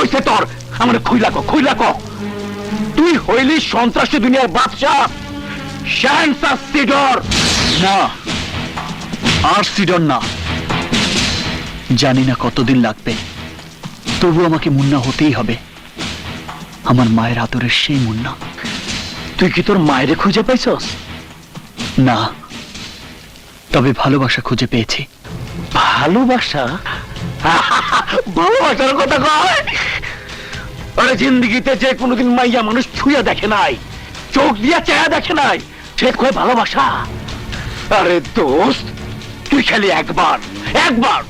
হইছে তোর। আমার খুইলা কো খুইলা কো। তুই হইলি সন্ত্রাসী দুনিয়ার বাদশা শ্যানসা সিডর না, আর সিডন না। জানি না কতদিন লাগবে তবু আমাকে মুন্না হতেই হবে। আমার মায়ের আদরের সেই মুন্না। তুই কি তোর মায়েরে খুঁজে পাইছস? না, তবে ভালোবাসা খুঁজে পেয়েছি। ভালোবাসা? ভালোবাসার কথা কয়? আরে জিন্দগিতে যে কোনোদিন মাইয়া মানুষ ছুঁয়া দেখে নাই চোখ দিয়া চেয়া দেখে নাই সে কয় ভালোবাসা। আরে দোস্ত তুই খালি একবার একবার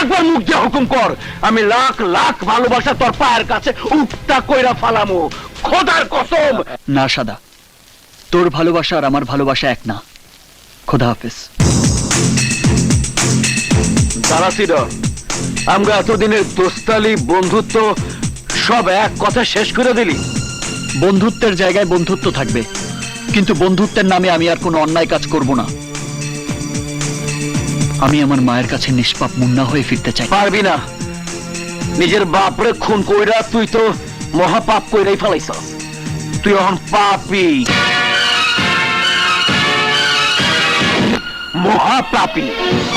একবার মুখ দিয়ে হুকুম কর আমি লাখ লাখ ভালোবাসা তোর পায়ের কাছে উপটা কইরা ফালামু। খোদার কসম। না সাদা তোর ভালোবাসা আর আমার ভালোবাসা এক না। খোদা হাফেজ। দাঁড়া সিডর আমরা এতদিনের দোস্তালি বন্ধুত্ব সব এক কথা শেষ করে দিলি। বন্ধুত্বের জায়গায় বন্ধুত্ব থাকবে কিন্তু বন্ধুত্বের নামে আমি আর কোনো অন্যায় কাজ করব না। আমি আমার মায়ের কাছে নিষ্পাপ মুন্না হয়ে ফিরতে চাই। পারবি না। নিজের বাপরে খুন কইরা তুই তো মহাপাপ কইরাই ফেলাইছ তুই এখন পাপি। মহাপাপী।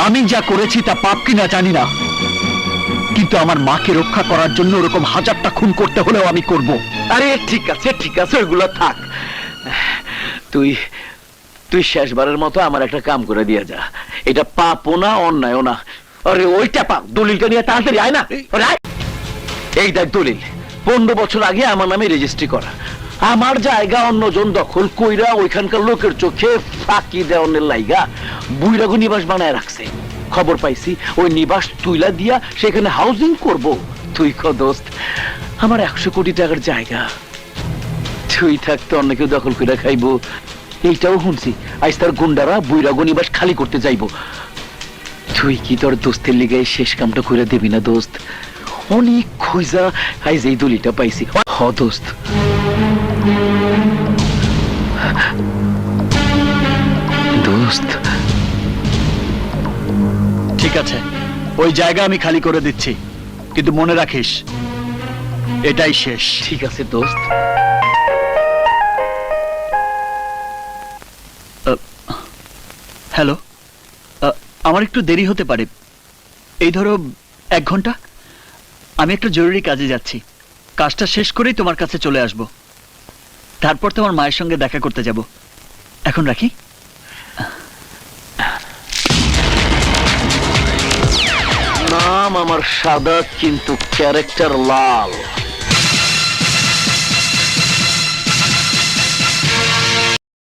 আমি যা করেছি তা পাপ কিনা জানি না। কিন্তু আমার মাকে রক্ষা করার জন্য ওরকম হাজারটা খুন করতে হলেও আমি করব। আরে ঠিক আছে ঠিক আছে ওইগুলো থাক। তুই তুই শেষবারের মতো আমার একটা কাম করে দিয়ে যা। এটা পাপও না অন্যায়ও না। আরে ওইটা পাপ। দলিলটা নিয়ে তাড়াতাড়ি আয় না। এই দেখ দলিল। পনেরো বছর আগে আমার নামে রেজিস্ট্রি করা। আমার জায়গা অন্যজন দখল কইরা ওইখানকার লোকের চোখে ফাঁকি দেওয়ানের লাইগা বুইরাগু নিবাস বানায় রাখছে। খবর পাইছি, ওই নিবাস তুইলা দিয়া সেখানে হাউজিং করব। তুই ক দোস্ত, আমার একশো কোটি টাকার জায়গা। তুই থাকতে অন্য দখল করে খাইবো। এইটাও শুনছি, আজ তার গুন্ডারা বুইরাগু নিবাস খালি করতে যাইবো। তুই কি তোর দোস্তের লিগে শেষ কামটা করে দিবি না দোস্ত? অনেক খুঁজা আইজ এই দলিটা পাইছি। হ দোস্ত। আছে। ওই জায়গা আমি খালি করে দিচ্ছি। কিন্তু মনে রাখিস এটাই শেষ। ঠিক আছে দোস্ত। হ্যালো আমার একটু দেরি হতে পারে। এই ধরো এক ঘণ্টা। আমি একটা জরুরি কাজে যাচ্ছি। কাজটা শেষ করেই তোমার কাছে চলে আসব। তারপর তোমার মায়ের সঙ্গে দেখা করতে যাব। এখন রাখি? আমার সাদা কিন্তু ক্যারেক্টার লাল।